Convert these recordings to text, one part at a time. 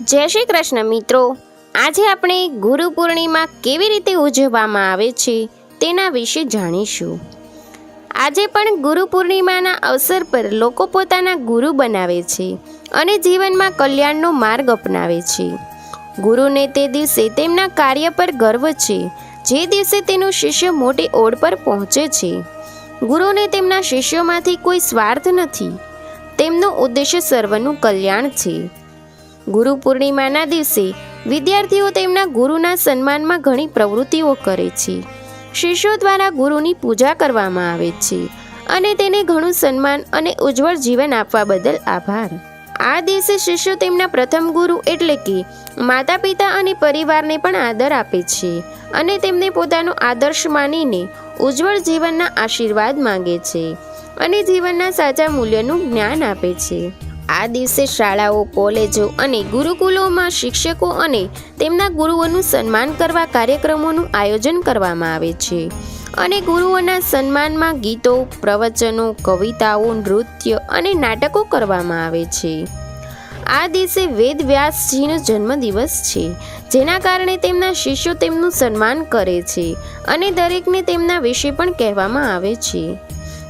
જય શ્રી કૃષ્ણ મિત્રો. આજે આપણે ગુરુ પૂર્ણિમા કેવી રીતે ઉજવવામાં આવે છે તેના વિશે જાણીશું. આજે પણ ગુરુ પૂર્ણિમાના અવસર પર લોકો પોતાના ગુરુ બનાવે છે અને જીવનમાં કલ્યાણનો માર્ગ અપનાવે છે. ગુરુને તે દિવસે તેમના કાર્ય પર ગર્વ છે. જે દિવસે તેનું શિષ્ય મોટી ઓડ પર પહોંચે છે. ગુરુને તેમના શિષ્યોમાંથી કોઈ સ્વાર્થ નથી. તેમનો ઉદ્દેશ્ય સર્વનું કલ્યાણ છે. ગુરુ પૂર્ણિમાના દિવસે વિદ્યાર્થીઓ તેમના ગુરુના સન્માનમાં ઘણી પ્રવૃત્તિઓ કરે છે. શિષ્યો દ્વારા ગુરુની પૂજા કરવામાં આવે છે અને તેને ઘણું સન્માન અને ઉજ્જવળ જીવન આપવા બદલ આભાર. આ દિવસે શિષ્યો તેમના પ્રથમ ગુરુ એટલે કે માતા પિતા અને પરિવારને પણ આદર આપે છે અને તેમને પોતાનો આદર્શ માનીને ઉજ્જવળ જીવનના આશીર્વાદ માંગે છે અને જીવનના સાચા મૂલ્યનું જ્ઞાન આપે છે. આ દિવસે શાળાઓ, કોલેજો અને ગુરુકુલોમાં શિક્ષકો અને તેમના ગુરુઓનું સન્માન કરવા કાર્યક્રમોનું આયોજન કરવામાં આવે છે. અને ગુરુઓના સન્માનમાં ગીતો, પ્રવચનો, કવિતાઓ, નૃત્ય અને નાટકો કરવામાં આવે છે. આ દિવસે વેદ વ્યાસજીનો જન્મદિવસ છે, જેના કારણે તેમના શિષ્યો તેમનું સન્માન કરે છે અને દરેકને તેમના વિશે પણ કહેવામાં આવે છે.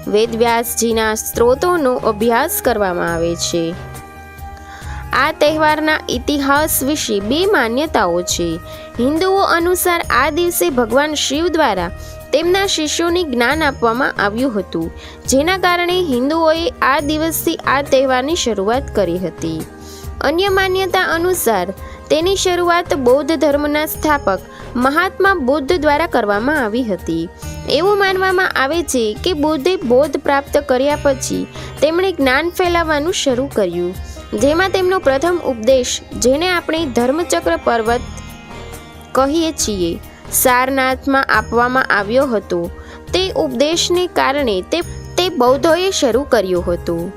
વેદવ્યાસજીના સ્ત્રોતોનો અભ્યાસ કરવામાં આવે છે. આ તહેવારના ઇતિહાસ વિશે બે માન્યતાઓ છે. હિન્દુઓ અનુસાર આ દિવસે ભગવાન શિવ દ્વારા તેમના શિષ્યોને જ્ઞાન આપવામાં આવ્યું હતું, જેના કારણે હિન્દુઓએ આ દિવસથી આ તહેવારની શરૂઆત કરી હતી. અન્ય માન્યતા અનુસાર, તેની શરૂઆત બૌદ્ધ ધર્મના સ્થાપક મહાત્મા બુદ્ધ દ્વારા કરવામાં આવી હતી. એવું માનવામાં આવે છે કે બુદ્ધે બોધ પ્રાપ્ત કર્યા પછી તેમણે જ્ઞાન ફેલાવવાનું શરૂ કર્યું. જેમાં તેમનો પ્રથમ ઉપદેશ, જેને આપણે ધર્મચક્ર પર્વત કહીએ છીએ, સારનાથમાં આપવામાં આવ્યો હતો. તે ઉપદેશને કારણે તે તે બૌદ્ધોએ શરૂ કર્યો હતો.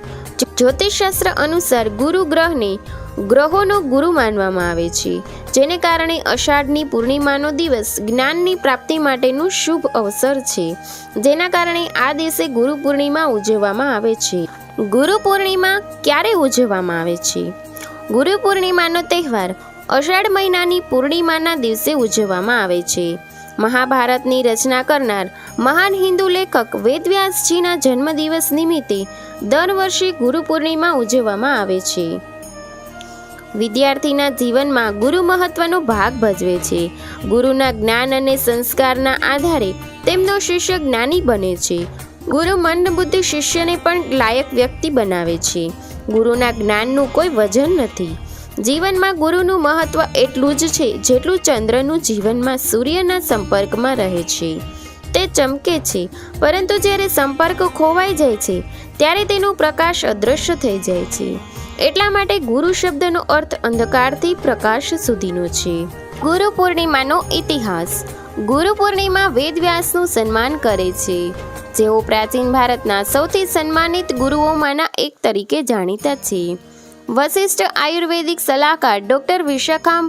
જ્યોતિષશાસ્ત્ર અનુસાર ગુરુ ગ્રહને ગ્રહોનો ગુરુ માનવામાં આવે છે, જેને કારણે અષાઢની પૂર્ણિમાનો દિવસ જ્ઞાનની પ્રાપ્તિ માટેનું શુભ અવસર છે. જેના કારણે આ દિવસે ગુરુ પૂર્ણિમા ઉજવવામાં આવે છે. ગુરુ પૂર્ણિમા ક્યારે ઉજવવામાં આવે છે? ગુરુ પૂર્ણિમાનો તહેવાર અષાઢ મહિનાની પૂર્ણિમાના દિવસે ઉજવવામાં આવે છે. મહાભારતની રચના કરનાર મહાન હિન્દુ લેખક વેદવ્યાસજીના જન્મદિવસ નિમિત્તે દર વર્ષે ગુરુ પૂર્ણિમા ઉજવવામાં આવે છે. વિદ્યાર્થીના જીવનમાં ગુરુ મહત્વનો ભાગ ભજવે છે. ગુરુના જ્ઞાન અને સંસ્કારના આધારે તેમનો શિષ્ય જ્ઞાની બને છે. ગુરુ મન બુદ્ધિ શિષ્યને પણ લાયક વ્યક્તિ બનાવે છે. ગુરુના જ્ઞાનનું કોઈ વજન નથી. જીવનમાં ગુરુનું મહત્વ એટલું જ છે જેટલું ચંદ્રનું જીવનમાં સૂર્યના સંપર્કમાં રહે છે. તે ચમકે છે, પરંતુ જ્યારે સંપર્ક ખોવાઈ જાય છે, ત્યારે તેનો પ્રકાશ અદૃશ્ય થઈ જાય છે. એટલા માટે ગુરુ શબ્દનો અર્થ અંધકારથી પ્રકાશ સુધીનો છે. ગુરુ પૂર્ણિમાનો ઇતિહાસ. ગુરુ પૂર્ણિમા વેદવ્યાસનું સન્માન કરે છે. જેઓ પ્રાચીન ભારતના સૌથી સન્માનિત ગુરુઓમાંના એક તરીકે જાણીતા છે. વશિષ્ઠ આયુર્વેદિક સલાહકાર ડોક્ટર વિશાખા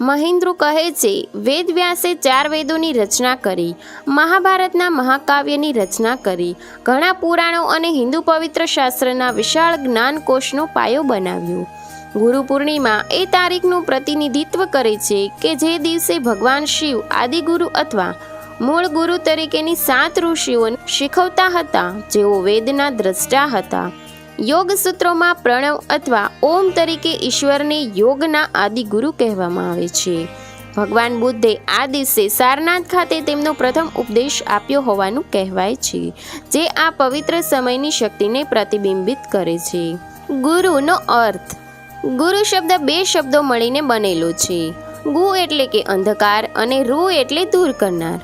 મહેન્દ્રુ કહે છે વેદવ્યાસે ચાર વેદોની રચના કરી, મહાભારતના મહાકાવ્યની રચના કરી, ઘણા પુરાણો અને હિન્દુ પવિત્ર શાસ્ત્રના વિશાળ જ્ઞાનકોશનો પાયો બનાવ્યો. ગુરુ પૂર્ણિમા એ તારીખનું પ્રતિનિધિત્વ કરે છે કે જે દિવસે ભગવાન શિવ, આદિગુરુ અથવા મૂળ ગુરુ તરીકેની સાત ઋષિઓ શીખવતા હતા, જેઓ વેદના દ્રષ્ટા હતા. યોગ સૂત્રોમાં પ્રણવ અથવા ઓમ તરીકે ઈશ્વરને યોગના આદિ ગુરુ કહેવામાં આવે છે. ભગવાન બુદ્ધે આ દિવસે સારનાથ ખાતે તેમનો પ્રથમ ઉપદેશ આપ્યો હોવાનું કહેવાય છે, જે આ પવિત્ર સમયની શક્તિને પ્રતિબિંબિત કરે છે. ગુરુનો અર્થ, ગુરુ શબ્દ બે શબ્દો મળીને બનેલો છે. ગુ એટલે કે અંધકાર અને રૂ એટલે દૂર કરનાર.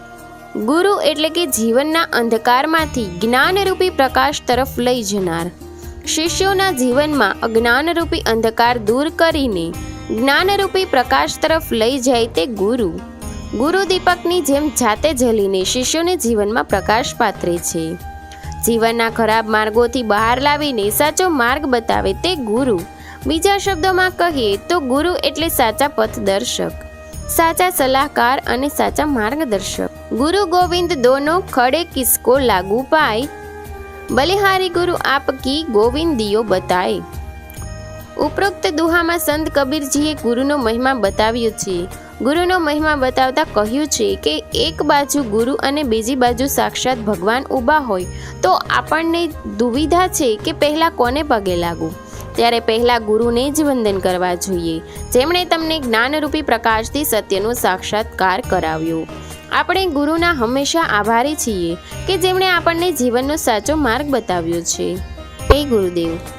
ગુરુ એટલે કે જીવનના અંધકારમાંથી જ્ઞાનરૂપી પ્રકાશ તરફ લઈ જનાર. શિષ્યોના જીવનમાં અજ્ઞાનરૂપી અંધકાર દૂર કરીને જ્ઞાનરૂપી પ્રકાશ તરફ લઈ જાય તે ગુરુ. ગુરુ દીપકની જેમ જાતે જલીને શિષ્યોને જીવનમાં પ્રકાશ પાત્રે છે. જીવનના ખરાબ માર્ગોથી બહાર લાવીને સાચો માર્ગ બતાવે તે ગુરુ. બીજા શબ્દોમાં કહીએ તો ગુરુ એટલે સાચા પથદર્શક, સાચા સલાહકાર અને સાચા માર્ગદર્શક. ગુરુ ગોવિંદ દોનો ખડે કિસકો લાગુ પાય બલિહારી ગુરુ આપ કી ગોવિંદિયો બતાય. ઉપરોક્ત દુહામાં સંત કબીરજીએ ગુરુનો મહિમા બતાવ્યો છે. ગુરુનો મહિમા બતાવતા કહ્યું છે કે એક બાજુ ગુરુ અને બીજી બાજુ સાક્ષાત ભગવાન ઊભા હોય તો આપણને દુવિધા છે કે પહેલાં કોને પગે લાગવું? ત્યારે પહેલાં ગુરુને જ વંદન કરવા જોઈએ. જેમણે તમને જ્ઞાનરૂપી પ્રકાશથી સત્યનો સાક્ષાત્કાર કરાવ્યો. આપણે ગુરુના હંમેશા આભારી છીએ કે જેમણે આપણને જીવનનો સાચો માર્ગ બતાવ્યો છે. હે ગુરુદેવ.